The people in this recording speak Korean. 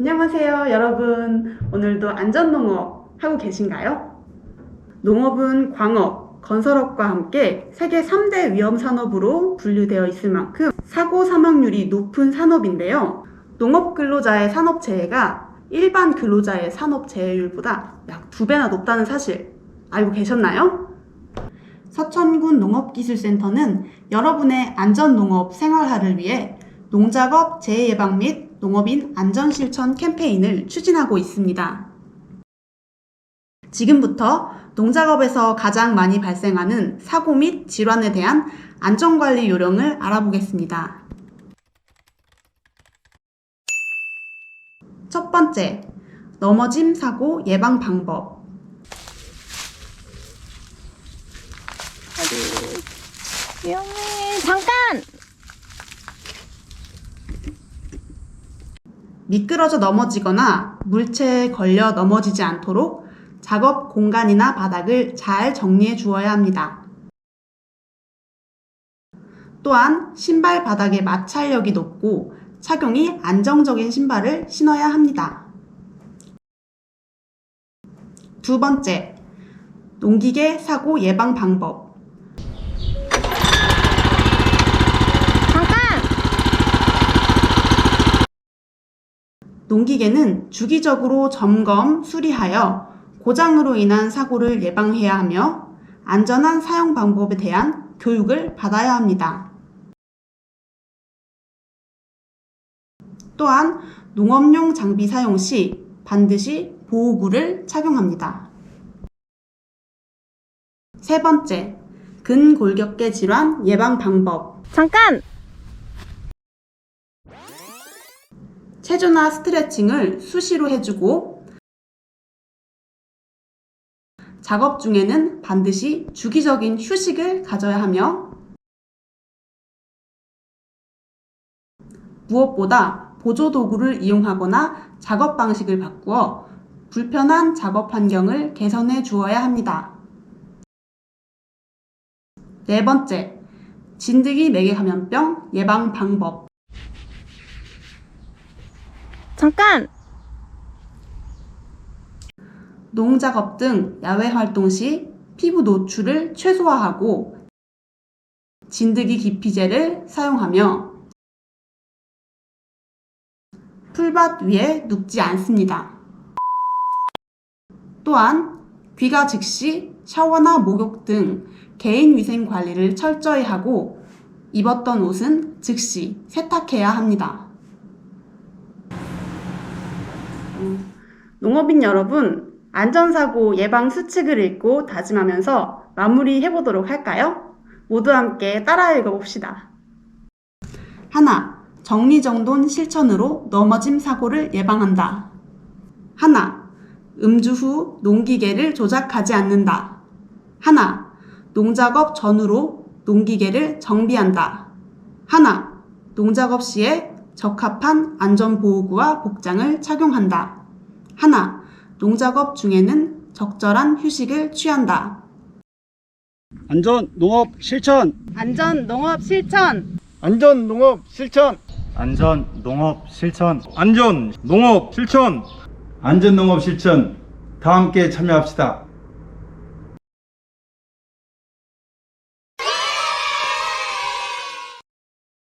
안녕하세요, 여러분. 오늘도 안전농업 하고 계신가요? 농업은 광업, 건설업과 함께 세계 3대 위험 산업으로 분류되어 있을 만큼 사고 사망률이 높은 산업인데요. 농업 근로자의 산업재해가 일반 근로자의 산업재해율보다 약두 배나 높다는 사실 알고 계셨나요? 서천군 농업기술센터는 여러분의 안전농업 생활화를 위해 농작업 재해 예방 및 농업인 안전실천 캠페인을 추진하고 있습니다. 지금부터 농작업에서 가장 많이 발생하는 사고 및 질환에 대한 안전관리 요령을 알아보겠습니다. 첫 번째, 넘어짐 사고 예방 방법. 위험해. 잠깐! 미끄러져 넘어지거나 물체에 걸려 넘어지지 않도록 작업 공간이나 바닥을 잘 정리해 주어야 합니다. 또한 신발 바닥의 마찰력이 높고 착용이 안정적인 신발을 신어야 합니다. 두 번째, 농기계 사고 예방 방법. 잠깐! 농기계는 주기적으로 점검, 수리하여 고장으로 인한 사고를 예방해야 하며 안전한 사용 방법에 대한 교육을 받아야 합니다. 또한 농업용 장비 사용 시 반드시 보호구를 착용합니다. 세 번째, 근골격계 질환 예방 방법. 잠깐! 체조나 스트레칭을 수시로 해주고 작업 중에는 반드시 주기적인 휴식을 가져야 하며 무엇보다 보조 도구를 이용하거나 작업 방식을 바꾸어 불편한 작업 환경을 개선해 주어야 합니다. 네 번째, 진드기 매개 감염병 예방 방법. 잠깐! 농작업 등 야외 활동 시 피부 노출을 최소화하고 진드기 기피제를 사용하며 풀밭 위에 눕지 않습니다. 또한 귀가 즉시 샤워나 목욕 등 개인 위생 관리를 철저히 하고 입었던 옷은 즉시 세탁해야 합니다. 음, 농업인 여러분, 안전사고 예방 수칙을 읽고 다짐하면서 마무리 해 보도록 할까요? 모두 함께 따라 읽어봅시다. 하나, 정리정돈 실천으로 넘어짐 사고를 예방한다. 하나, 음주 후 농기계를 조작하지 않는다. 하나, 농작업 전후로 농기계를 정비한다. 하나, 농작업 시에 적합한 안전보호구와 복장을 착용한다. 하나, 농작업 중에는 적절한 휴식을 취한다. 안전 농업 실천 안전 농업 실천! 안전 농업 실천 안전 농업 실천 안전 농업 실천 안전 농업 실천 다 함께 참여합시다.